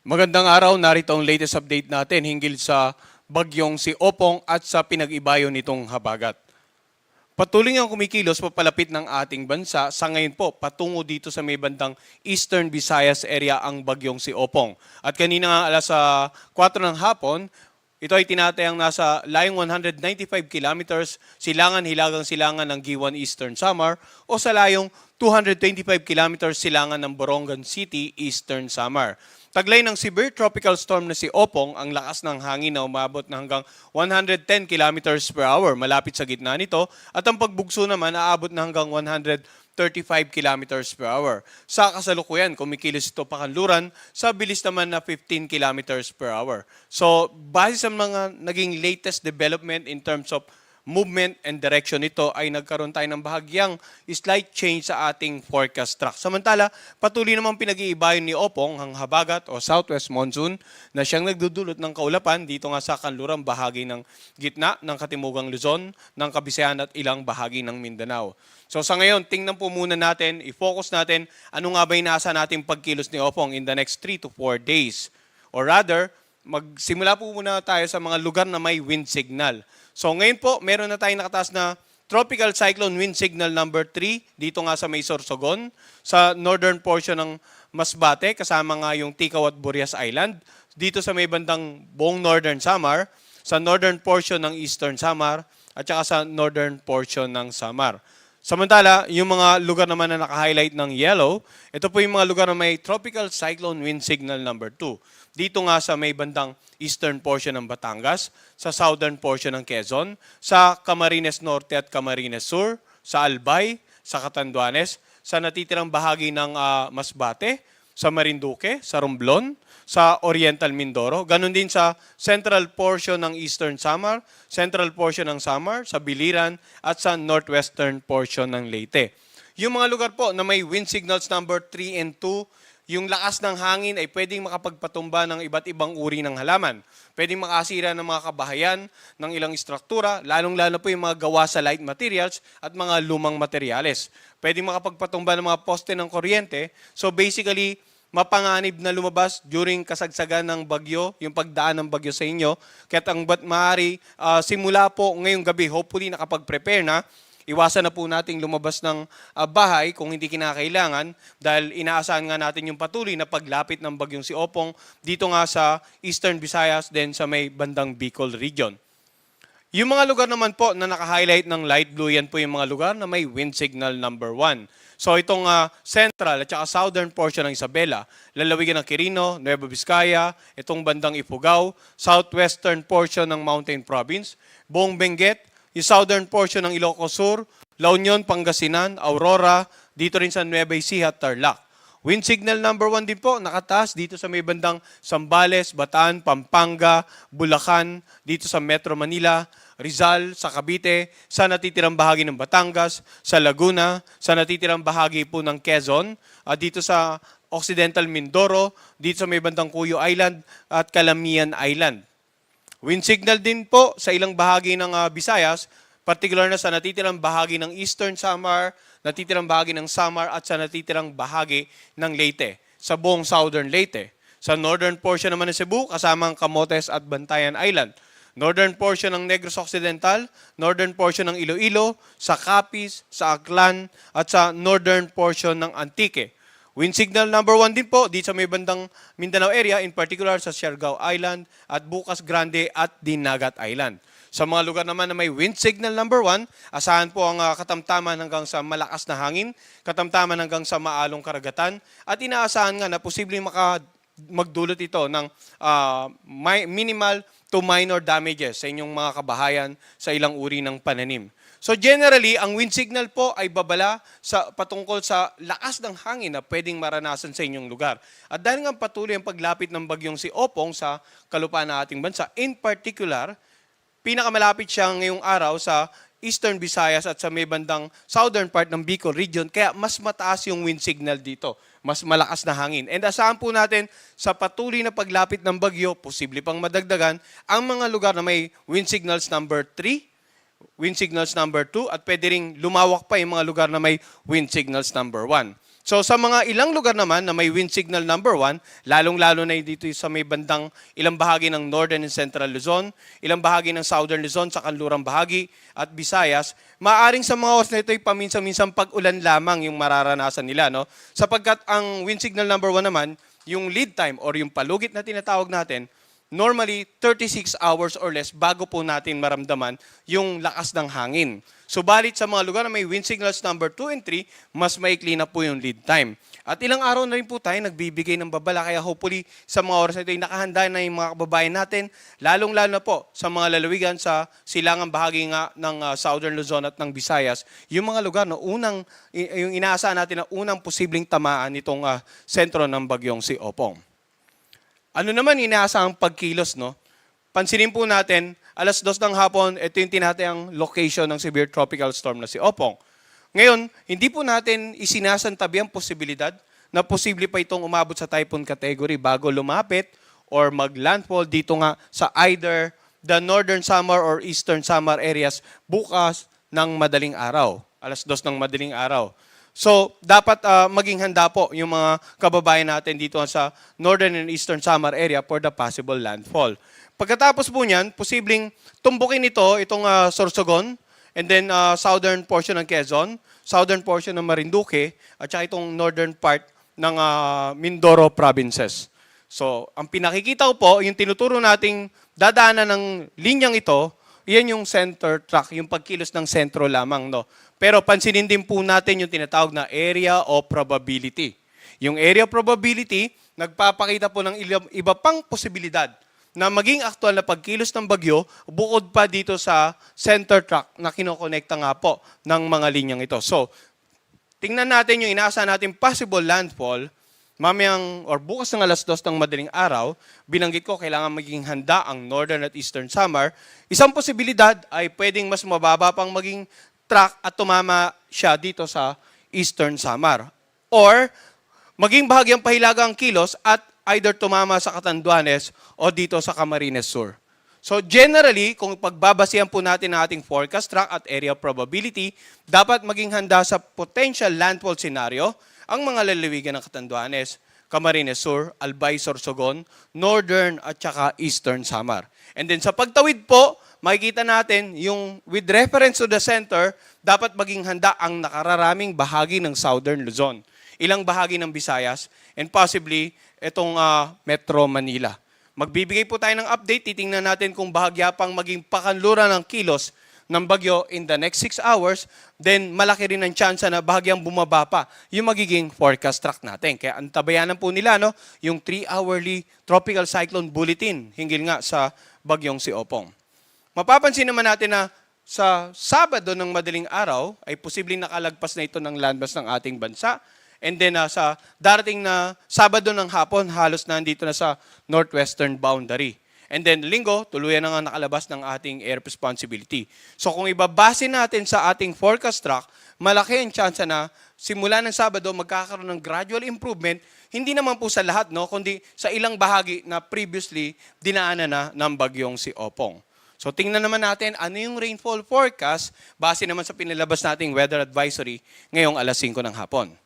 Magandang araw, narito ang latest update natin hinggil sa bagyong si Opong at sa pinag-ibayo nitong habagat. Patuloy ang kumikilos papalapit ng ating bansa. Sa ngayon po, patungo dito sa may bandang Eastern Visayas area ang bagyong si Opong. At kanina nga alas sa 4 ng hapon, ito ay tinatayang nasa layong 195 kilometers silangan hilagang silangan ng Giwan Eastern Samar o sa layong 225 kilometers silangan ng Borongan City Eastern Samar. Taglay ng severe tropical storm na si Opong, ang lakas ng hangin na umabot na hanggang 110 kilometers per hour malapit sa gitna nito at ang pagbugso naman aabot na hanggang 135 kilometers per hour. Sa kasalukuyan, kumikilos ito pakanluran sa bilis naman na 15 kilometers per hour. So, base sa mga naging latest development in terms of movement and direction nito ay nagkaroon tayo ng bahagyang slight change sa ating forecast track. Samantala, patuloy namang pinag-iibayan ni Opong ang habagat o southwest monsoon na siyang nagdudulot ng kaulapan dito nga sa kanlurang bahagi ng gitna ng Katimugang Luzon, ng Kabisayan at ilang bahagi ng Mindanao. So sa ngayon, tingnan po muna natin, i-focus natin ano nga ba yung nasa nating pagkilos ni Opong in the next 3 to 4 days. Or rather, magsimula po muna tayo sa mga lugar na may wind signal. So ngayon po, meron na tayong nakataas na Tropical Cyclone Wind Signal number 3 dito nga sa may Sorsogon, sa northern portion ng Masbate, kasama nga yung Tikaw at Burias Island, dito sa may bandang buong northern Samar, sa northern portion ng eastern Samar, at saka sa northern portion ng Samar. Samantala, yung mga lugar naman na naka-highlight ng yellow, ito po yung mga lugar na may Tropical Cyclone Wind Signal number 2. Dito nga sa may bandang eastern portion ng Batangas, sa southern portion ng Quezon, sa Camarines Norte at Camarines Sur, sa Albay, sa Catanduanes, sa natitirang bahagi ng ah, Masbate, sa Marinduque, sa Romblon, sa Oriental Mindoro, ganun din sa central portion ng Eastern Samar, central portion ng Samar, sa Biliran, at sa northwestern portion ng Leyte. Yung mga lugar po na may wind signals number 3 and 2, yung lakas ng hangin ay pwedeng makapagpatumba ng iba't ibang uri ng halaman. Pwedeng makasira ng mga kabahayan ng ilang istruktura, lalong-lalo po yung mga gawa sa light materials at mga lumang materyales. Pwedeng makapagpatumba ng mga poste ng kuryente. So basically, mapanganib na lumabas during kasagsagan ng bagyo, yung pagdaan ng bagyo sa inyo. Kaya ang ba't maaari, ah, simula po ngayong gabi, hopefully nakapag-prepare na, iwasan na po nating lumabas ng ah, bahay kung hindi kinakailangan dahil inaasahan nga natin yung patuloy na paglapit ng bagyong si Opong dito nga sa Eastern Visayas, then sa may bandang Bicol region. Yung mga lugar naman po na naka-highlight ng light blue, yan po yung mga lugar na may wind signal number 1. So itong ah, central at saka southern portion ng Isabela, lalawigan ng Quirino, Nueva Vizcaya, itong bandang Ifugao, southwestern portion ng Mountain Province, buong Benguet, yung southern portion ng Ilocos Sur, La Union, Pangasinan, Aurora, dito rin sa Nueva Ecija Tarlac. Wind signal number 1 din po, nakataas dito sa may bandang Sambales, Bataan, Pampanga, Bulacan, dito sa Metro Manila, Rizal, sa Cavite, sa natitirang bahagi ng Batangas, sa Laguna, sa natitirang bahagi po ng Quezon, at dito sa Occidental Mindoro, dito sa may bandang Cuyo Island at Calamian Island. Wind signal din po sa ilang bahagi ng ah, Visayas, particular na sa natitirang bahagi ng Eastern Samar, natitirang bahagi ng Samar at sa natitirang bahagi ng Leyte, sa buong Southern Leyte. Sa northern portion naman ng Cebu, kasama ang Camotes at Bantayan Island. Northern portion ng Negros Occidental, northern portion ng Iloilo, sa Capiz, sa Aklan, at sa northern portion ng Antique. Wind signal number one din po dito sa may bandang Mindanao area, in particular sa Siargao Island at Bukas Grande at Dinagat Island. Sa mga lugar naman na may wind signal number one, asahan po ang ah, katamtaman hanggang sa malakas na hangin, katamtaman hanggang sa maalong karagatan, at inaasahan nga na posibleng maka magdulot ito ng mi- minimal to minor damages sa inyong mga kabahayan sa ilang uri ng pananim. So generally, ang wind signal po ay babala sa patungkol sa lakas ng hangin na pwedeng maranasan sa inyong lugar. At dahil nga patuloy ang paglapit ng bagyong si Opong sa kalupaan ng ating bansa, in particular, pinakamalapit siya ngayong araw sa Eastern Visayas at sa may bandang southern part ng Bicol region, kaya mas mataas yung wind signal dito. Mas malakas na hangin. And asahan po natin sa patuloy na paglapit ng bagyo, posible pang madagdagan, ang mga lugar na may wind signals number 3, wind signals number 2, at pwede ring lumawak pa yung mga lugar na may wind signals number 1. So sa mga ilang lugar naman na may wind signal number 1, lalong-lalo na dito sa may bandang ilang bahagi ng Northern and Central Luzon, ilang bahagi ng Southern Luzon sa kanlurang bahagi at Visayas, maaring sa mga oras na ito ay paminsan-minsan pag-ulan lamang yung mararanasan nila. No? Sapagkat ang wind signal number 1 naman, yung lead time or yung palugit na tinatawag natin, normally 36 hours or less bago po natin maramdaman yung lakas ng hangin. Subalit sa mga lugar na may wind signals number 2 and 3, mas maikli na po yung lead time. At ilang araw na rin po tayo nagbibigay ng babala kaya hopefully sa mga oras na ito ay nakahanda na yung mga kababayan natin, lalong-lalo na po sa mga lalawigan sa silangang bahagi nga ng ah, Southern Luzon at ng Visayas, yung mga lugar na unang, yung inaasahan natin na unang posibleng tamaan itong ah, sentro ng bagyong si Opong. Ano naman inaasahang pagkilos, no? Pansinin po natin, alas dos ng hapon, ito yung tinatayang location ng severe tropical storm na si Opong. Ngayon, hindi po natin isinasantabi ang posibilidad na posible pa itong umabot sa typhoon category bago lumapit or mag-landfall dito nga sa either the northern summer or eastern summer areas bukas ng madaling araw. Alas dos ng madaling araw. So, dapat ah, maging handa po yung mga kababayan natin dito sa northern and eastern summer area for the possible landfall. Pagkatapos po niyan, posibleng tumbukin ito, itong ah, Sorsogon, and then ah, southern portion ng Quezon, southern portion ng Marinduque, at saka itong northern part ng ah, Mindoro provinces. So, ang pinakikita ko po, yung tinuturo nating dadaanan ng linyang ito, yan yung center track, yung pagkilos ng sentro lamang. No? Pero pansinin din po natin yung tinatawag na area of probability. Yung area of probability, nagpapakita po ng iba pang posibilidad na maging aktual na pagkilos ng bagyo bukod pa dito sa center track na kinokonekta nga po ng mga linyang ito. So, tingnan natin yung inaasahan natin possible landfall mamayang or bukas ng alas dos ng madaling araw, binanggit ko kailangan maging handa ang northern at eastern summer. Isang posibilidad ay pwedeng mas mababa pang maging track at tumama siya dito sa eastern summer. Or maging bahagyang pahilagang kilos at either tumama sa Catanduanes o dito sa Camarines Sur. So generally, kung pagbabasihan po natin ang ating forecast track at area probability, dapat maging handa sa potential landfall scenario ang mga lalawigan ng Catanduanes, Camarines Sur, Albay, Sorsogon, Northern at saka Eastern Samar. And then sa pagtawid po, makikita natin yung with reference to the center, dapat maging handa ang nakararaming bahagi ng Southern Luzon, ilang bahagi ng Visayas, and possibly itong ah, Metro Manila. Magbibigay po tayo ng update, titingnan natin kung bahagya pang maging pakanlura ng kilos ng bagyo in the next 6 hours, then malaki rin ang chance na bahagyang bumaba pa yung magiging forecast track natin. Kaya ang tabayanan po nila, no, yung 3-hourly tropical cyclone bulletin hinggil nga sa bagyong si Opong. Mapapansin naman natin na sa Sabado ng madaling araw ay posibleng nakalagpas na ito ng landmass ng ating bansa. And then ah, sa darating na Sabado ng hapon, halos na nandito na sa northwestern boundary. And then linggo, tuluyan na nga nakalabas ng ating air responsibility. So kung ibabase natin sa ating forecast track, malaki ang chance na simula ng Sabado magkakaroon ng gradual improvement, hindi naman po sa lahat, no, kundi sa ilang bahagi na previously dinaanan na ng bagyong si Opong. So tingnan naman natin ano yung rainfall forecast base naman sa pinilabas nating weather advisory ngayong alas 5 ng hapon.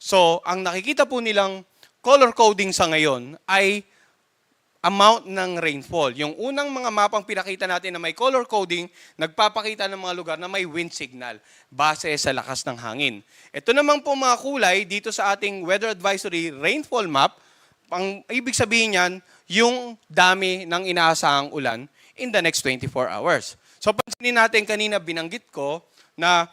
So, ang nakikita po nilang color coding sa ngayon ay amount ng rainfall. Yung unang mga mapang pinakita natin na may color coding, nagpapakita ng mga lugar na may wind signal base sa lakas ng hangin. Ito naman po mga kulay dito sa ating weather advisory rainfall map, ang ibig sabihin niyan, yung dami ng inaasahang ulan in the next 24 hours. So pansinin natin kanina binanggit ko na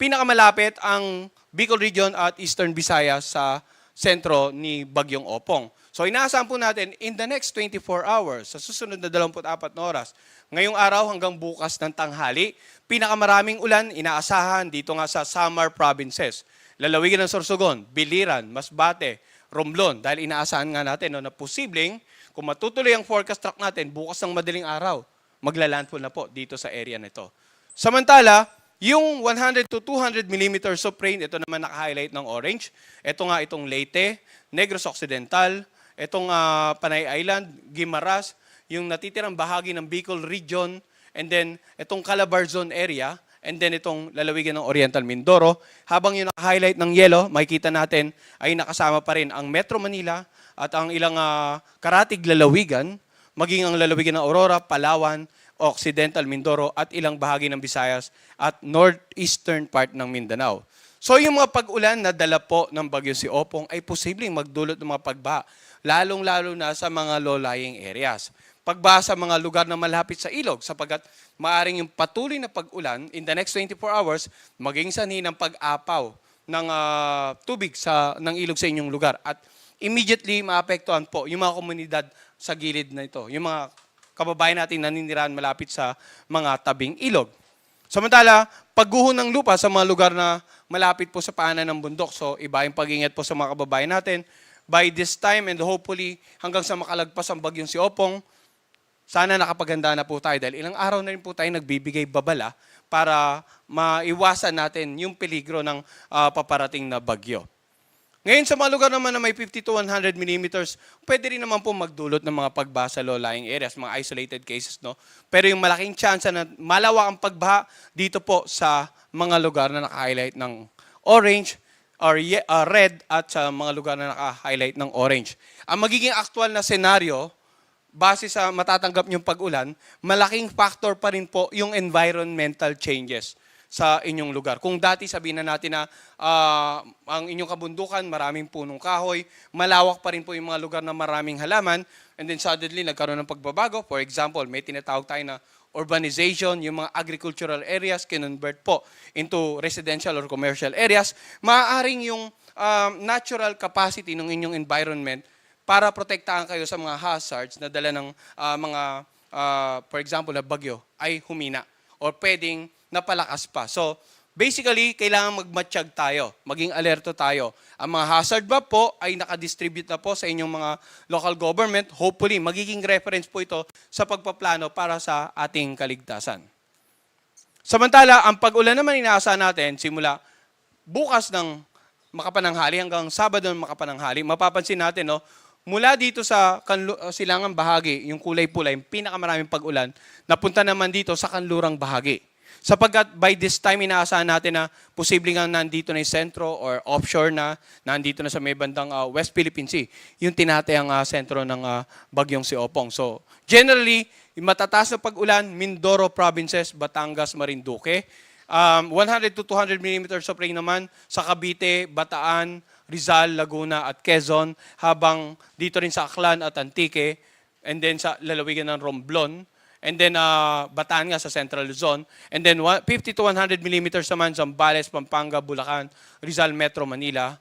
pinakamalapit ang Bicol Region at Eastern Visayas sa sentro ni Bagyong Opong. So inaasahan po natin in the next 24 hours, sa susunod na 24 na oras, ngayong araw hanggang bukas ng tanghali, pinakamaraming ulan inaasahan dito nga sa Samar provinces. Lalawigan ng Sorsogon, Biliran, Masbate, Romblon, dahil inaasahan nga natin no, na posibleng kung matutuloy ang forecast track natin bukas ng madaling araw, maglalandfall na po dito sa area nito. Samantala, yung 100 to 200 millimeters of rain, ito naman naka-highlight ng orange. Ito nga itong Leyte, Negros Occidental, itong ah, Panay Island, Guimaras, yung natitirang bahagi ng Bicol Region, and then itong Calabarzon area, and then itong lalawigan ng Oriental Mindoro. Habang yung naka-highlight ng yellow, makikita natin ay nakasama pa rin ang Metro Manila at ang ilang ah, karatig lalawigan, maging ang lalawigan ng Aurora, Palawan, Occidental Mindoro at ilang bahagi ng Visayas at northeastern part ng Mindanao. So yung mga pag-ulan na dala po ng bagyo si Opong ay posibleng magdulot ng mga pagbaha, lalong-lalo na sa mga low-lying areas. Pagbaha sa mga lugar na malapit sa ilog sapagkat maaring yung patuloy na pag-ulan in the next 24 hours maging sanhi ng pag-apaw ng ah, tubig sa ng ilog sa inyong lugar at immediately maapektuhan po yung mga komunidad sa gilid na ito, yung mga kababayan natin naninirahan malapit sa mga tabing ilog. Samantala, pagguho ng lupa sa mga lugar na malapit po sa paanan ng bundok. So, iba yung pag-ingat po sa mga kababayan natin. By this time and hopefully hanggang sa makalagpas ang bagyong si Opong, sana nakapaganda na po tayo dahil ilang araw na rin po tayo nagbibigay babala para maiwasan natin yung peligro ng ah, paparating na bagyo. Ngayon sa mga lugar naman na may 50 to 100 millimeters, pwede rin naman po magdulot ng mga pagbaha sa low-lying areas, mga isolated cases. No? Pero yung malaking chance na malawak ang pagbaha dito po sa mga lugar na naka-highlight ng orange or uh, red at sa mga lugar na naka-highlight ng orange. Ang magiging actual na senaryo, base sa matatanggap niyong pag-ulan, malaking factor pa rin po yung environmental changes sa inyong lugar. Kung dati sabihin na natin na ah, ang inyong kabundukan, maraming punong kahoy, malawak pa rin po yung mga lugar na maraming halaman, and then suddenly nagkaroon ng pagbabago. For example, may tinatawag tayo na urbanization, yung mga agricultural areas, kinonvert po into residential or commercial areas, maaaring yung um, natural capacity ng inyong environment para protektahan kayo sa mga hazards na dala ng ah, mga, ah, for example, na bagyo, ay humina or pwedeng napalakas pa. So, basically, kailangan magmatsyag tayo, maging alerto tayo. Ang mga hazard map po ay nakadistribute na po sa inyong mga local government. Hopefully, magiging reference po ito sa pagpaplano para sa ating kaligtasan. Samantala, ang pag-ulan naman inaasahan natin simula bukas ng makapananghali hanggang Sabado ng makapananghali, mapapansin natin, no, mula dito sa kanlu- uh, silangang bahagi, yung kulay pula, yung pinakamaraming pag-ulan, napunta naman dito sa kanlurang bahagi. Sapagkat by this time, inaasahan natin na posibleng nga nandito na yung sentro or offshore na, nandito na sa may bandang uh, West Philippine Sea, yung tinatayang uh, sentro ng uh, bagyong si Opong. So, generally, matataas na pag-ulan, Mindoro provinces, Batangas, Marinduque. Um, 100 to 200 millimeters of rain naman sa Cavite, Bataan, Rizal, Laguna at Quezon, habang dito rin sa Aklan at Antique, and then sa lalawigan ng Romblon, and then uh, Bataan nga sa Central Luzon, and then wa- 50 to 100 millimeters naman sa Zambales, Pampanga, Bulacan, Rizal, Metro Manila,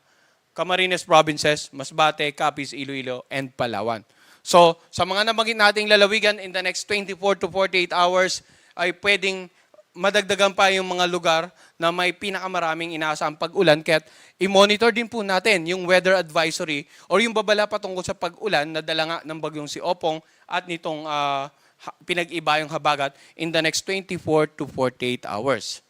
Camarines Provinces, Masbate, Capiz, Iloilo, and Palawan. So, sa mga nabanggit nating lalawigan in the next 24 to 48 hours, ay pwedeng madagdagan pa yung mga lugar na may pinakamaraming inaasahang pag-ulan. Kaya i-monitor din po natin yung weather advisory or yung babala patungkol sa pag-ulan na dala nga ng bagyong si Opong at nitong ha- pinag-iba yung habagat in the next 24 to 48 hours.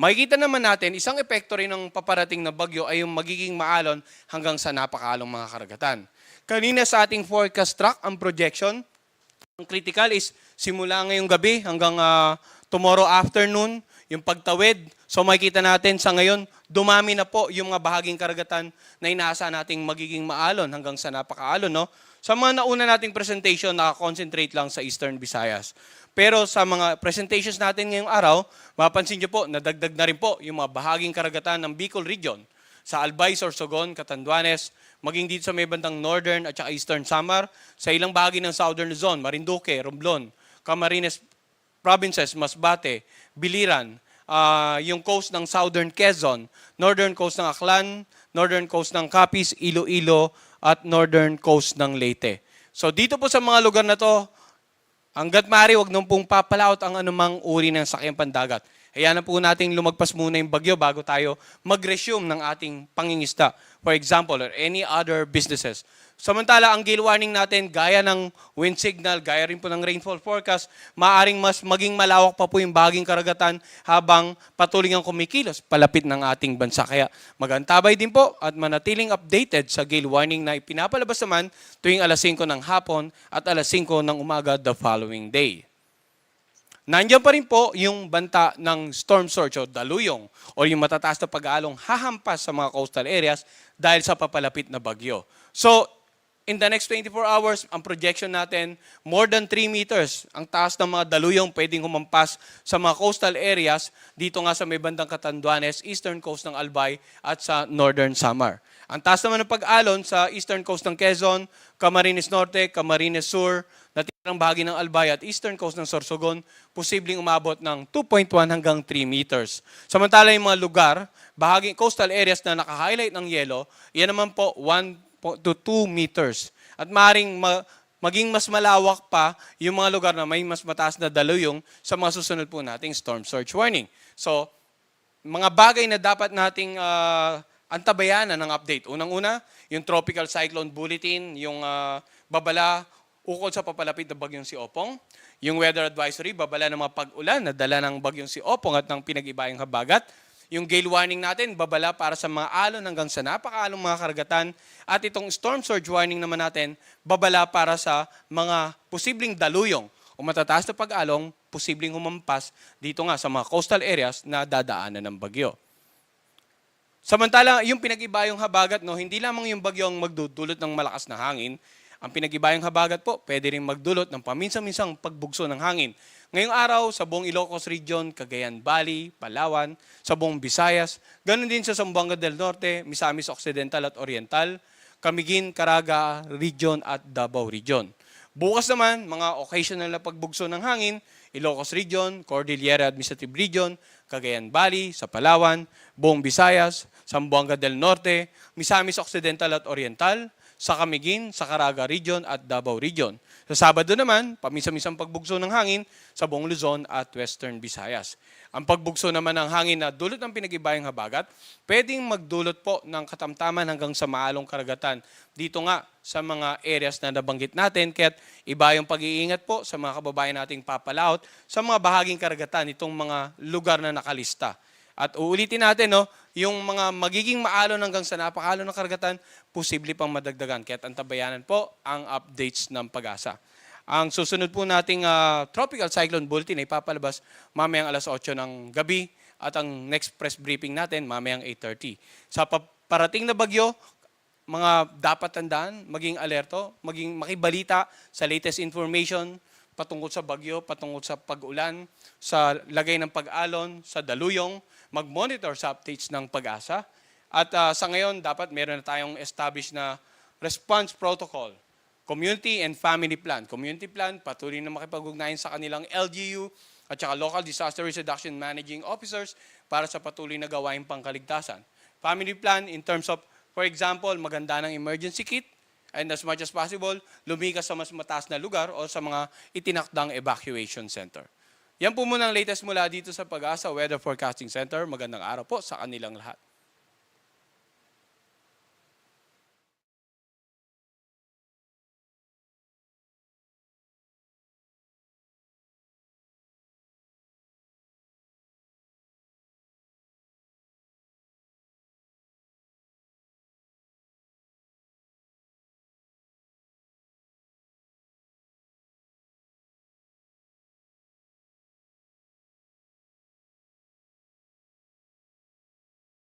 Makikita naman natin, isang epekto rin ng paparating na bagyo ay yung magiging maalon hanggang sa napakalong mga karagatan. Kanina sa ating forecast track, ang projection, ang critical is simula ngayong gabi hanggang ah, tomorrow afternoon, yung pagtawid. So makikita natin sa ngayon, dumami na po yung mga bahaging karagatan na inaasa nating magiging maalon hanggang sa napakaalon. No? Sa mga nauna nating presentation, nakakonsentrate lang sa Eastern Visayas. Pero sa mga presentations natin ngayong araw, mapansin nyo po, nadagdag na rin po yung mga bahaging karagatan ng Bicol Region sa Albay, Sorsogon, Catanduanes, maging dito sa may bandang Northern at saka Eastern Samar, sa ilang bahagi ng Southern Luzon, Marinduque, Romblon, Camarines Provinces, Masbate, Biliran, ah, yung coast ng Southern Quezon, Northern coast ng Aklan, Northern coast ng Capiz, Iloilo, at Northern coast ng Leyte. So dito po sa mga lugar na to, Hanggat maaari, wag nung pong papalaot ang anumang uri ng sakyang pandagat. Hayaan na po nating lumagpas muna yung bagyo bago tayo mag-resume ng ating pangingista. For example, or any other businesses. Samantala, ang gale warning natin, gaya ng wind signal, gaya rin po ng rainfall forecast, maaring mas maging malawak pa po yung baging karagatan habang patuloy ang kumikilos palapit ng ating bansa. Kaya magantabay din po at manatiling updated sa gale warning na ipinapalabas naman tuwing alas 5 ng hapon at alas 5 ng umaga the following day. Nandiyan pa rin po yung banta ng storm surge o daluyong o yung matataas na pag-aalong hahampas sa mga coastal areas dahil sa papalapit na bagyo. So, in the next 24 hours, ang projection natin, more than 3 meters ang taas ng mga daluyong pwedeng humampas sa mga coastal areas dito nga sa may bandang Catanduanes, eastern coast ng Albay at sa northern Samar. Ang taas naman ng pag-alon sa eastern coast ng Quezon, Camarines Norte, Camarines Sur, natirang bahagi ng Albay at eastern coast ng Sorsogon, posibleng umabot ng 2.1 hanggang 3 meters. Samantala yung mga lugar, bahagi coastal areas na naka-highlight ng yellow, yan naman po 1 po- to 2 meters. At maring ma- maging mas malawak pa yung mga lugar na may mas mataas na daluyong sa mga susunod po nating storm surge warning. So, mga bagay na dapat nating ah, antabayanan ng update. Unang-una, yung Tropical Cyclone Bulletin, yung ah, babala ukol sa papalapit na bagyong si Opong. Yung weather advisory, babala ng mga pag-ulan na dala ng bagyong si Opong at ng pinag-ibayang habagat. Yung gale warning natin, babala para sa mga alon hanggang sa napakaalong mga karagatan. At itong storm surge warning naman natin, babala para sa mga posibleng daluyong o matataas na pag-along, posibleng humampas dito nga sa mga coastal areas na dadaanan ng bagyo. Samantala, yung pinag-ibayong habagat, no, hindi lamang yung bagyo ang magdudulot ng malakas na hangin. Ang pinag-ibayong habagat po, pwede rin magdulot ng paminsan-minsang pagbugso ng hangin. Ngayong araw, sa buong Ilocos Region, Cagayan Valley, Palawan, sa buong Visayas, ganun din sa Zamboanga del Norte, Misamis Occidental at Oriental, Camiguin, Caraga Region at Davao Region. Bukas naman, mga occasional na pagbugso ng hangin, Ilocos Region, Cordillera Administrative Region, Cagayan Valley, sa Palawan, buong Visayas, Zamboanga del Norte, Misamis Occidental at Oriental, sa Camiguin, sa Caraga Region at Davao Region. Sa Sabado naman, paminsan-minsang pagbugso ng hangin sa buong Luzon at Western Visayas. Ang pagbugso naman ng hangin na dulot ng pinag-ibayang habagat, pwedeng magdulot po ng katamtaman hanggang sa maalong karagatan. Dito nga sa mga areas na nabanggit natin, kaya't iba yung pag-iingat po sa mga kababayan nating papalaot sa mga bahaging karagatan, itong mga lugar na nakalista. At uulitin natin, no, yung mga magiging maalon hanggang sa napakalon ng karagatan, posible pang madagdagan. Kaya antabayanan po ang updates ng pag-asa. Ang susunod po nating ah, Tropical Cyclone Bulletin ay papalabas mamayang alas 8 ng gabi at ang next press briefing natin mamayang 8.30. Sa pa- parating na bagyo, mga dapat tandaan, maging alerto, maging makibalita sa latest information patungkol sa bagyo, patungkol sa pag-ulan, sa lagay ng pag-alon, sa daluyong, mag-monitor sa updates ng pag-asa. At ah, sa ngayon, dapat meron na tayong established na response protocol, community and family plan. Community plan, patuloy na makipag-ugnayan sa kanilang LGU at saka local disaster reduction managing officers para sa patuloy na gawain pangkaligtasan. Family plan in terms of, for example, maganda ng emergency kit, and as much as possible, lumikas sa mas mataas na lugar o sa mga itinakdang evacuation center. Yan po muna ang latest mula dito sa Pag-asa Weather Forecasting Center. Magandang araw po sa kanilang lahat.